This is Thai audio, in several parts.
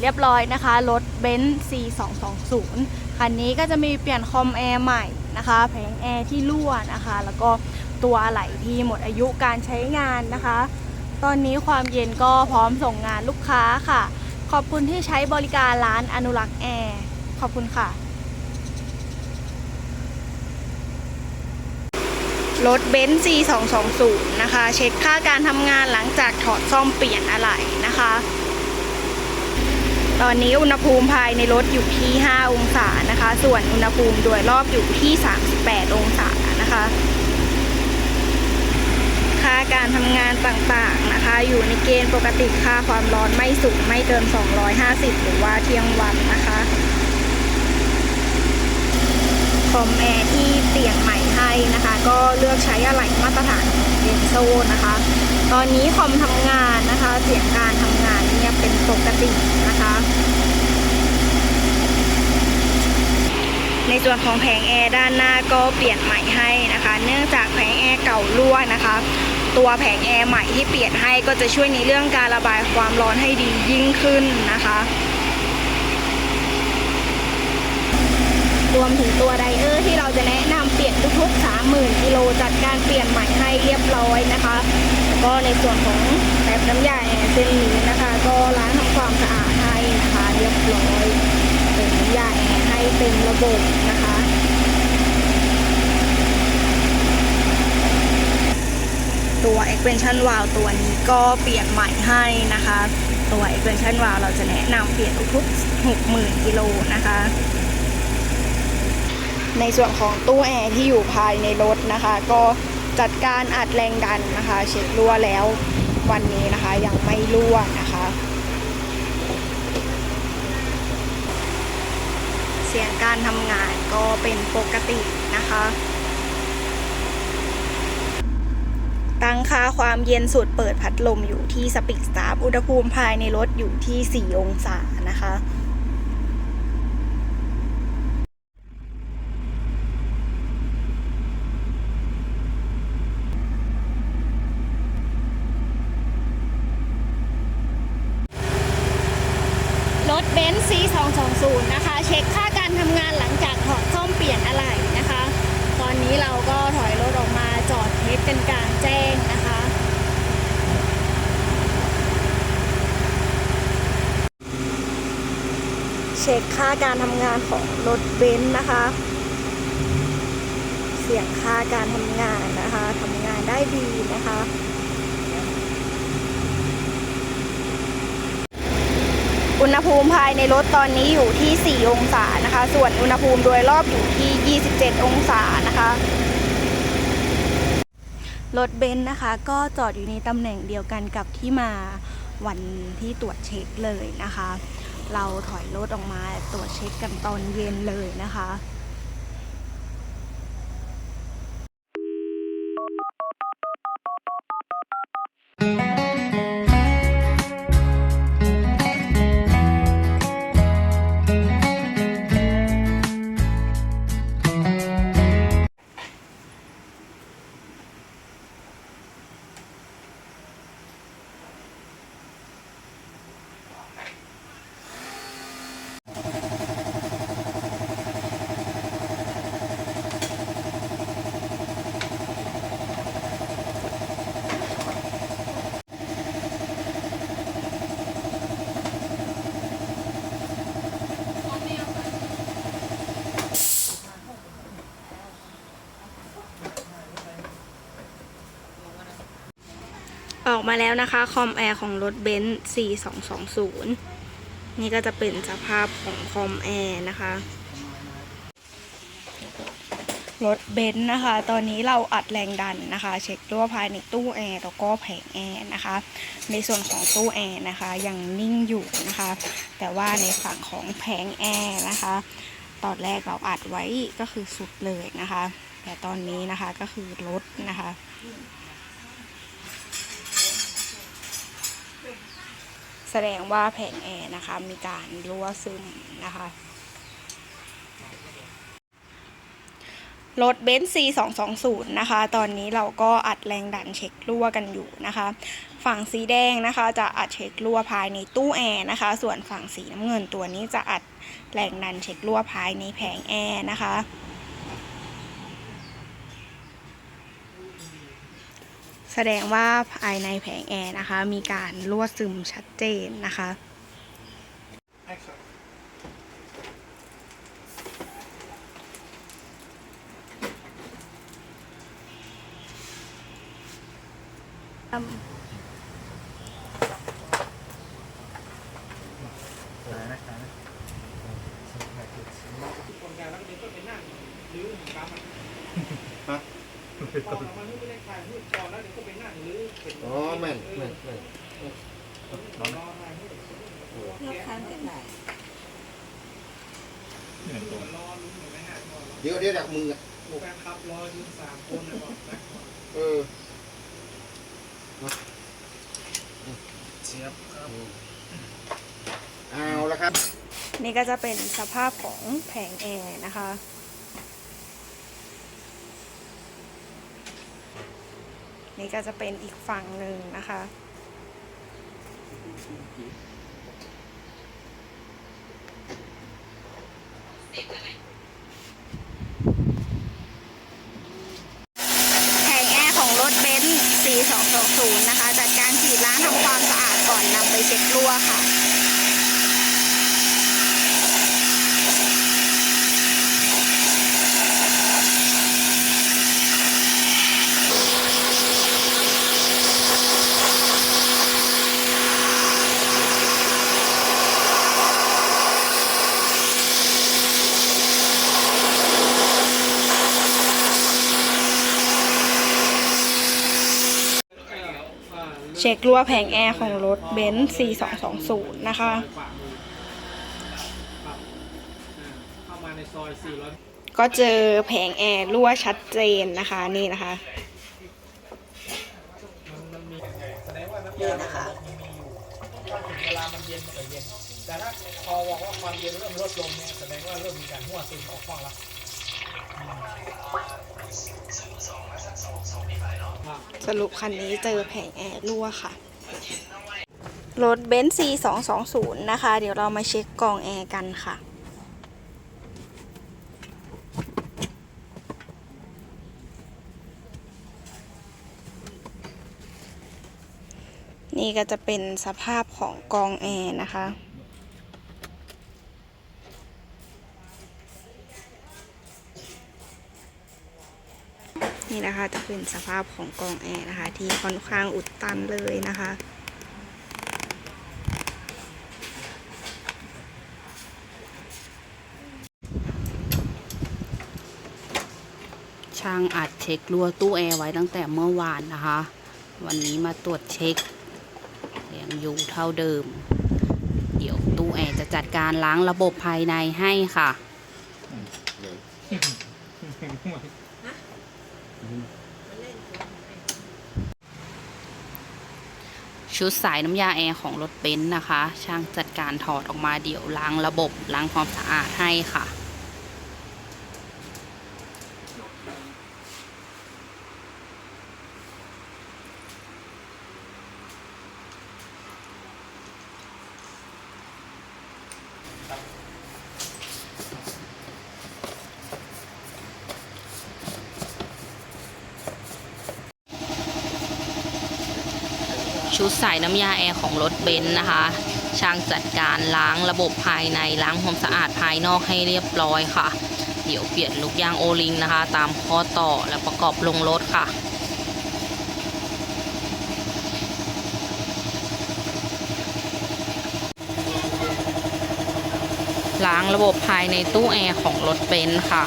เรียบร้อยนะคะ รถเบนซ์ C220 คันนี้ก็จะมีเปลี่ยนคอมแอร์ใหม่นะคะ แผงแอร์ที่รั่วนะคะ แล้วก็ตัวอะไหล่ที่หมดอายุการใช้งานนะคะ ตอนนี้ความเย็นก็พร้อมส่งงานลูกค้าค่ะ ขอบคุณที่ใช้บริการร้านอนุรักษ์แอร์ ขอบคุณค่ะ รถเบนซ์ C220 นะคะ เช็คค่าการทำงานหลังจากถอดซ่อมเปลี่ยนอะไหล่นะคะ ตอนนี้อุณหภูมิภายในรถอยู่ที่ 5 องศานะคะ ส่วนอุณหภูมิโดยรอบอยู่ที่ 38 องศานะคะค่าการทำงานต่างๆนะคะ อยู่ในเกณฑ์ปกติค่าความร้อนไม่สูงไม่เกิน 250 หรือว่าเที่ยงวันนะคะคอมแอร์ที่เปลี่ยนใหม่ให้นะคะ ก็เลือกใช้อะไหล่มาตรฐานเดนโซนะคะ ตอนนี้คอมทำงานนะคะ เสียงานเนี่ยเป็นป กตินะคะ ในส่วนของแผงแอร์ด้านหน้าก็เปลี่ยนใหม่ให้นะคะ เนื่องจากแผงแอร์เก่ารั่วนะคะ ตัวแผงแอร์ใหม่ที่เปลี่ยนให้ก็จะช่วยในเรื่องการระบายความร้อนให้ดียิ่งขึ้นนะคะ รวมถึงตัวไดเออร์ที่เราจะแนะนำเปลี่ยนทุกๆ 30,000กิโลจัดการเปลี่ยนใหม่ให้เรียบร้อยนะคะ ก็ในส่วนของแบบน้ำยาแอร์เส้นนี้นะคะ ก็ล้างทำความสะอาดให้นะคะ เรียบร้อยเป็นน้ำยาแอร์ให้เป็นระบบนะคะตัว expansion valve ตัวนี้ก็เปลี่ยนใหม่ให้นะคะ ตัว expansion valve เราจะแนะนำเปลี่ยนทุกๆ60,000กิโลนะคะ ในส่วนของตู้แอร์ที่อยู่ภายในรถนะคะ ก็จัดการอัดแรงดันนะคะ เช็ครั่วแล้ววันนี้นะคะยังไม่รั่วนะคะ เสียงการทำงานก็เป็นปกตินะคะ ตั้งค่าความเย็นสุดเปิดพัดลมอยู่ที่สปีดสตาร์อุณหภูมิภายในรถอยู่ที่ 4 องศานะคะ รถเบนซ์ C220 นะคะ เช็คค่าการทำงานหลังจากถอดซ่อมเปลี่ยนอะไหล่นะคะ ตอนนี้ เราก็ถอยรถออกมาจอดเทสกันกลางแจ้งนะคะ เช็คค่าการทำงานของรถเบนซ์นะคะ เสียงค่าการทำงานนะคะทำงานได้ดีนะคะ อุณหภูมิภายในรถตอนนี้อยู่ที่ 4 องศานะคะ ส่วนอุณหภูมิโดยรอบอยู่ที่ 27 องศานะคะ รถเบนซ์นะคะ ก็จอดอยู่ในตำแหน่งเดียวกันกับที่มาวันที่ตรวจเช็คเลยนะคะ เราถอยรถออกมาตรวจเช็คกันตอนเย็นเลยนะคะ ออกมาแล้วนะคะคอมแอร์ของรถเบนซ์4220 นี่ก็จะเป็นสภาพของคอมแอร์นะคะรถเบนซ์นะคะ ตอนนี้เราอัดแรงดันนะคะ เช็คด้วยภายในตู้แอร์แล้วก็แผงแอร์นะคะ ในส่วนของตู้แอร์นะคะยังนิ่งอยู่นะคะ แต่ว่าในฝั่งของแผงแอร์นะคะ ตอนแรกเราอัดไว้ก็คือสุดเลยนะคะ แต่ตอนนี้นะคะก็คือลดนะคะ แสดงว่าแผงแอร์นะคะ มีการรั่วซึมนะคะรถเบนซ์ C220 นะคะ ตอนนี้เราก็อัดแรงดันเช็ครั่วกันอยู่นะคะ ฝั่งสีแดงนะคะ จะอัดเช็ครั่วภายในตู้แอร์นะคะ ส่วนฝั่งสีน้ำเงินตัวนี้จะอัดแรงดันเช็ครั่วภายในแผงแอร์นะคะ แสดงว่าภายในแผงแอร์นะคะ มีการรั่วซึมชัดเจนนะคะอ๋อแม่นแม่นแม่น เลือกครั้งที่ไหน เดี๋ยวเดี๋ยวดักมืออะแฟนคลับรอยืนสามคนนะบอกนะเออเสียบครับเอาละครับ นี่ก็จะเป็นสภาพของแผงแอร์นะคะ นี่ก็จะเป็นอีกฝั่งหนึ่งนะคะ แผงแอร์ของรถเบนซ์ C220 นะคะ จัดการฉีดล้างทำความสะอาดก่อนนำไปเช็ดรั่วค่ะ เช็ครั่วแผงแอร์ของรถเบนซ์ C220 นะคะฝ่ามือปรับอ่าเข้ามาในซอย400ก็เจอแผงแอร์รั่วชัดเจนนะคะนี่นะคะมันมันมีแสดงว่าน้ำยานะคะมีมีอยู่ถ้าถึงเวลามันเย็นมันก็เย็น แต่ถ้าพอบอกว่าความเย็นเริ่มลดลงเนี่ยแสดงว่าเริ่มมีการหัวซึมออกข้างละครับ สรุปคันนี้เจอแผงแอร์รั่วค่ะ รถเบนซ์ C220 นะคะ เดี๋ยวเรามาเช็คกรองแอร์กันค่ะนี่ก็จะเป็นสภาพของกองแอร์นะคะ นี่นะคะจะเป็นสภาพของกองแอร์นะคะ ที่ค่อนข้างอุดตันเลยนะคะ ช่างอัดเช็ครั่วตู้แอร์ไว้ตั้งแต่เมื่อวานนะคะ วันนี้มาตรวจเช็คยังอยู่เท่าเดิม เดี๋ยวตู้แอร์จะจัดการล้างระบบภายในให้ค่ะ ชุดสายน้ำยาแอร์ของรถเบนซ์นะคะ ช่างจัดการถอดออกมาเดี๋ยวล้างระบบล้างความสะอาดให้ค่ะ ชุดใสายน้ำยาแอร์ของรถเบนซ์นะคะ ช่างจัดการล้างระบบภายในล้างความสะอาดภายนอกให้เรียบร้อยค่ะ เดี๋ยวเปลี่ยนลูกยางโอลิงนะคะ ตามข้อต่อและประกอบลงรถค่ะล้างระบบภายในตู้แอร์ของรถเบนซ์ค่ะ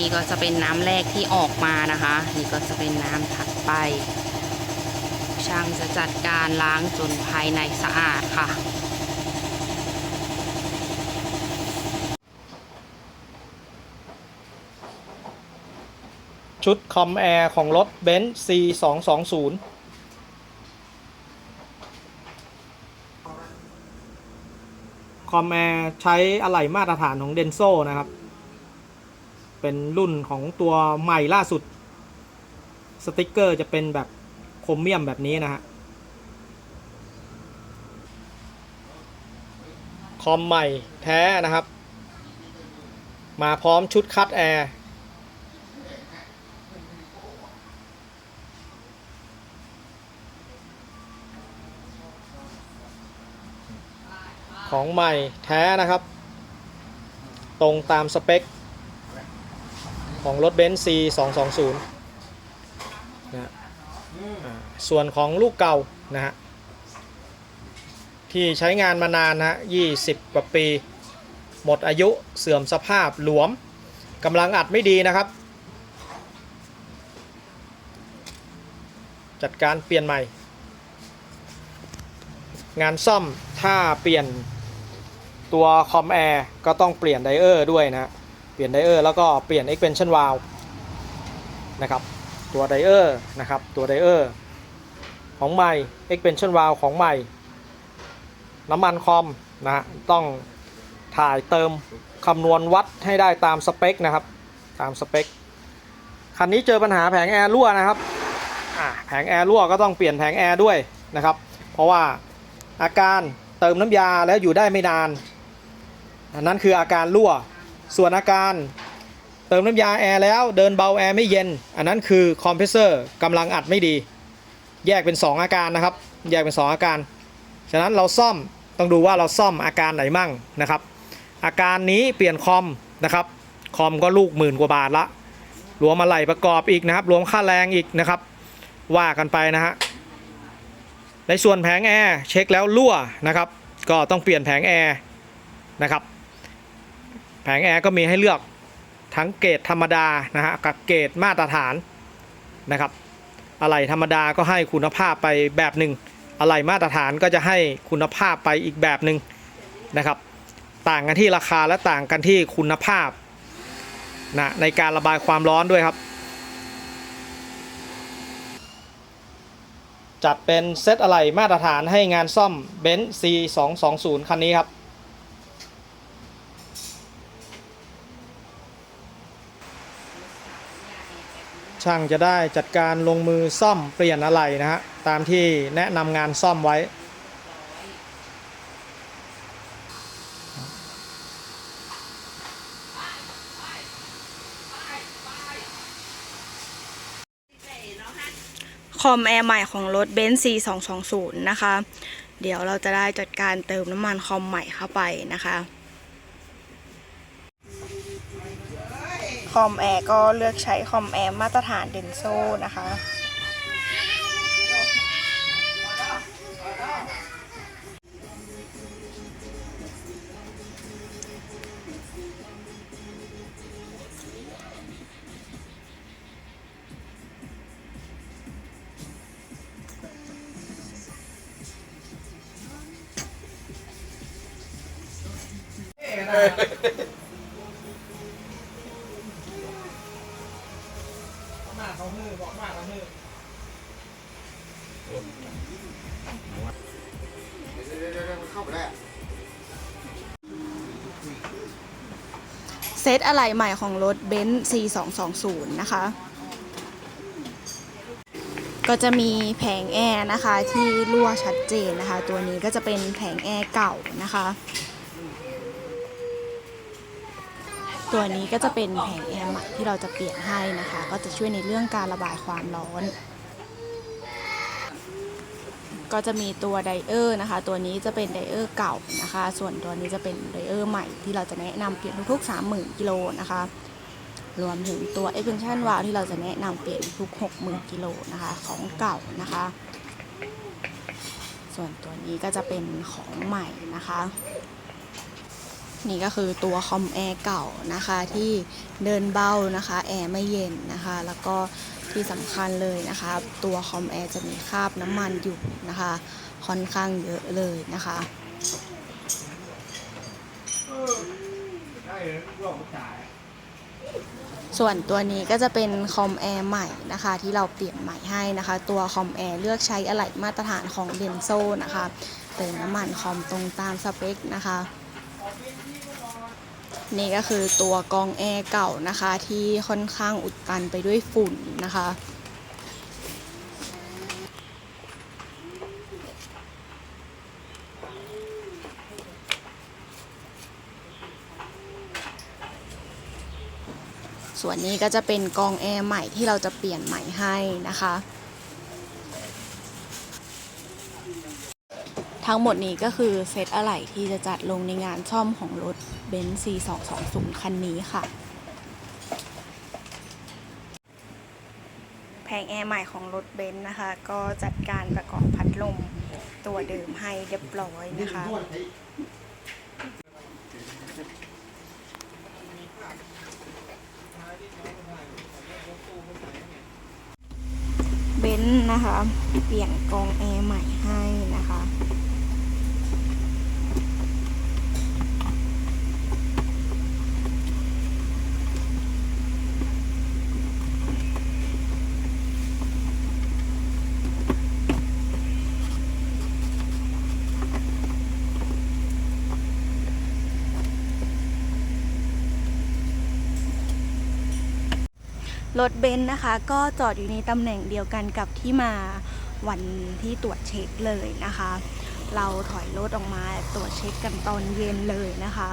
นี่ก็จะเป็นน้ำแรกที่ออกมานะคะ นี่ก็จะเป็นน้ำถัดไป ช่างจะจัดการล้างจนภายในสะอาดค่ะชุดคอมแอร์ของรถเบนซ์ C 2 2 0คอมแอร์ใช้อะไหล่มาตรฐานของเดนโซนะครับ เป็นรุ่นของตัวใหม่ล่าสุด สติกเกอร์จะเป็นแบบโครเมียมแบบนี้นะฮะ คอมใหม่แท้นะครับ มาพร้อมชุดคัดแอร์ของใหม่แท้นะครับ ตรงตามสเปค ของรถเบนซ์ C 2 2 0นะฮะส่วนของลูกเก่านะฮะที่ใช้งานมานานนะฮะ20กว่าปี หมดอายุเสื่อมสภาพหลวมกำลังอัดไม่ดีนะครับ จัดการเปลี่ยนใหม่ งานซ่อมถ้าเปลี่ยนตัวคอมแอร์ก็ต้องเปลี่ยนไดเออร์ด้วยนะเปลี่ยนไดเออร์แล้วก็เปลี่ยน expansion valve นะครับตัวไดเออร์นะครับตัวไดเออร์ของใหม่ expansion valve ของใหม่ น้ำมันคอมนะฮะต้องถ่ายเติมคำนวณวัดให้ได้ตามสเปคนะครับตามสเปคคันนี้เจอปัญหาแผงแอร์รั่วนะครับแผงแอร์รั่วก็ต้องเปลี่ยนแผงแอร์ด้วยนะครับ เพราะว่าอาการเติมน้ำยาแล้วอยู่ได้ไม่นานอันนั้นคืออาการรั่ว ส่วนอาการเติมน้ำยาแอร์แล้วเดินเบาแอร์ไม่เย็น อันนั้นคือคอมเพรสเซอร์กำลังอัดไม่ดี แยกเป็น 2 อาการนะครับ แยกเป็น 2 อาการ ฉะนั้นเราซ่อมต้องดูว่าเราซ่อมอาการไหนมั่งนะครับ อาการนี้เปลี่ยนคอมนะครับ คอมก็ลูกหมื่นกว่าบาทละ รวมมาไหลประกอบอีกนะครับ รวมค่าแรงอีกนะครับ ว่ากันไปนะฮะ ในส่วนแผงแอร์เช็คแล้วรั่วนะครับ ก็ต้องเปลี่ยนแผงแอร์นะครับ แผงแอร์ก็มีให้เลือกทั้งเกรดธรรมดานะฮะกับเกรดมาตรฐานนะครับอะไหล่ธรรมดาก็ให้คุณภาพไปแบบหนึ่งอะไหล่มาตรฐานก็จะให้คุณภาพไปอีกแบบหนึ่งนะครับ ต่างกันที่ราคาและต่างกันที่คุณภาพนะในการระบายความร้อนด้วยครับ จัดเป็นเซตอะไหล่มาตรฐานให้งานซ่อมเบนซ์ C 2 2 0คันนี้ครับ ช่างจะได้จัดการลงมือซ่อมเปลี่ยนอะไหล่นะฮะตามที่แนะนำงานซ่อมไว้ คอมแอร์ใหม่ของรถเบนซ์ C 2 2 0 นะคะ เดี๋ยวเราจะได้จัดการเติมน้ำมันคอมใหม่เข้าไปนะคะ คอมแอร์ก็เลือกใช้คอมแอร์มาตรฐานเดนโซนะคะ เซตอะไหล่ใหม่ของรถเบนซ์ C 2 2 0 นะคะ ก็จะมีแผงแอร์นะคะที่รั่วชัดเจนนะคะ ตัวนี้ก็จะเป็นแผงแอร์เก่านะคะ ตัวนี้ก็จะเป็นแผงแอร์ใหม่ที่เราจะเปลี่ยนให้นะคะ ก็จะช่วยในเรื่องการระบายความร้อน ก็จะมีตัวไดเออร์นะคะ ตัวนี้จะเป็นไดเออร์เก่านะคะ ส่วนตัวนี้จะเป็นไดเออร์ใหม่ที่เราจะแนะนำเปลี่ยนทุกๆ 30,000กิโลนะคะ รวมถึงตัว extension valve ที่เราจะแนะนำเปลี่ยนทุก 60,000กิโลนะคะของเก่านะคะ ส่วนตัวนี้ก็จะเป็นของใหม่นะคะ นี่ก็คือตัวคอมแอร์เก่านะคะที่เดินเบานะคะแอร์ไม่เย็นนะคะ แล้วก็ที่สำคัญเลยนะคะ ตัวคอมแอร์จะมีคราบน้ำมันอยู่นะคะ ค่อนข้างเยอะเลยนะคะส่วนตัวนี้ก็จะเป็นคอมแอร์ใหม่นะคะ ที่เราเปลี่ยนใหม่ให้นะคะ ตัวคอมแอร์เลือกใช้อะไหล่มาตรฐานของเดนโซนะคะ เติมน้ำมันคอมตรงตามสเปคนะคะ นี่ก็คือตัวกองแอร์เก่านะคะ ที่ค่อนข้างอุดตันไปด้วยฝุ่นนะคะ ส่วนนี้ก็จะเป็นกองแอร์ใหม่ที่เราจะเปลี่ยนใหม่ให้นะคะ ทั้งหมดนี้ก็คือเซตอะไหล่ที่จะจัดลงในงานซ่อมของรถเบนซ์ C220 คันนี้ค่ะ แผงแอร์ใหม่ของรถเบนซ์นะคะ ก็จัดการประกอบพัดลมตัวเดิมให้เรียบร้อยนะคะเบนซ์นะคะ เปลี่ยนกองแอร์ใหม่ให้นะคะ รถเบนซ์นะคะ ก็จอดอยู่ในตำแหน่งเดียวกันกับที่มาวันที่ตรวจเช็คเลยนะคะ เราถอยรถออกมาตรวจเช็คกันตอนเย็นเลยนะคะ